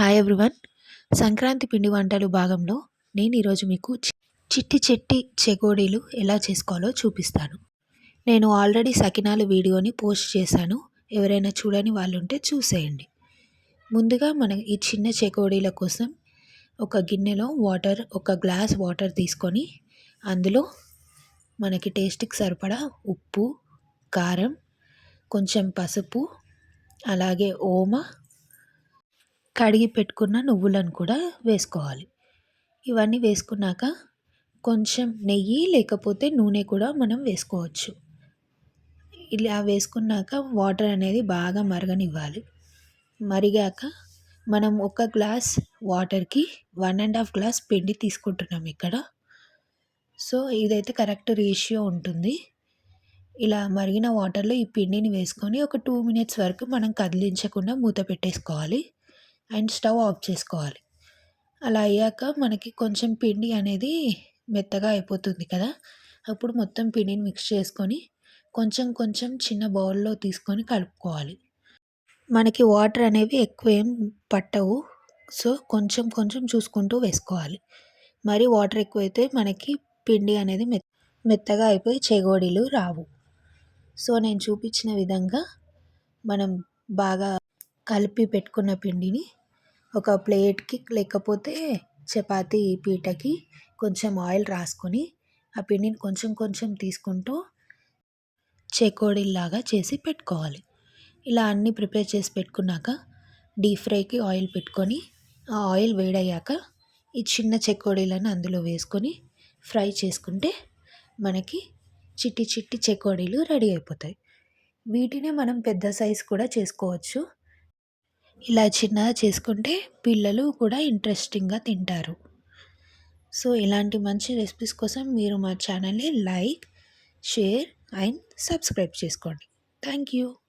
Hi everyone Sankranti పిండి వంటలు భాగంలో నేను ఈరోజు మీకు చి- చిట్టి చిట్టి చెకోడీలు ఎలా చేసుకోవాలో చూపిస్తాను. నేను ఆల్రెడీ సకినాలు వీడియోని పోస్ట్ చేశాను. ఎవరైనా చూడని వాళ్ళు ఉంటే చూసేయండి. ముందుగా మన ఈ చిన్న చెకోడీల కోసం ఒక గిన్నెలో వాటర్ ఒక గ్లాస్ వాటర్ తీసుకొని అందులో మనకి టేస్ట్కి సరిపడా ఉప్పు కారం కొంచెం పసుపు అలాగే ఓమ కడిగి పెట్టుకున్న నువ్వులను కూడా వేసుకోవాలి. ఇవన్నీ వేసుకున్నాక కొంచెం నెయ్యి లేకపోతే నూనె కూడా మనం వేసుకోవచ్చు. ఇలా వేసుకున్నాక వాటర్ అనేది బాగా మరగనివ్వాలి. మరిగాక మనం ఒక గ్లాస్ వాటర్కి వన్ అండ్ హాఫ్ గ్లాస్ పిండి తీసుకుంటున్నాం ఇక్కడ. సో ఇదైతే కరెక్ట్ రేషియో ఉంటుంది. ఇలా మరిగిన వాటర్లో ఈ పిండిని వేసుకొని ఒక టూ మినిట్స్ వరకు మనం కదిలించకుండా మూత పెట్టేసుకోవాలి. అండ్ స్టవ్ ఆఫ్ చేసుకోవాలి. అలా అయ్యాక మనకి కొంచెం పిండి అనేది మెత్తగా అయిపోతుంది కదా. అప్పుడు మొత్తం పిండిని మిక్స్ చేసుకొని కొంచెం కొంచెం చిన్న బౌల్లో తీసుకొని కలుపుకోవాలి. మనకి వాటర్ అనేవి ఎక్కువ ఏం పట్టవు. సో కొంచెం కొంచెం చూసుకుంటూ వేసుకోవాలి. మరి వాటర్ ఎక్కువైతే మనకి పిండి అనేది మె మెత్తగా అయిపోయి చెగోడీలు రావు. సో నేను చూపించిన విధంగా మనం బాగా కలిపి పెట్టుకున్న పిండిని ఒక ప్లేట్కి లేకపోతే చపాతీ పీటకి కొంచెం ఆయిల్ రాసుకొని ఆ పిండిని కొంచెం కొంచెం తీసుకుంటూ చెకోడీల్లాగా చేసి పెట్టుకోవాలి. ఇలా అన్నీ ప్రిపేర్ చేసి పెట్టుకున్నాక డీప్ ఫ్రైకి ఆయిల్ పెట్టుకొని ఆ ఆయిల్ వేడయ్యాక ఈ చిన్న చెకోడీలను అందులో వేసుకొని ఫ్రై చేసుకుంటే మనకి చిట్టి చిట్టి చెకోడీలు రెడీ అయిపోతాయి. వీటినే మనం పెద్ద సైజు కూడా చేసుకోవచ్చు. ఇలా చిన్నగా చేసుకుంటే పిల్లలు కూడా ఇంట్రెస్టింగ్గా తింటారు. సో ఇలాంటి మంచి రెసిపీస్ కోసం మీరు మా ఛానల్ని లైక్ షేర్ అండ్ సబ్స్క్రైబ్ చేసుకోండి. Thank you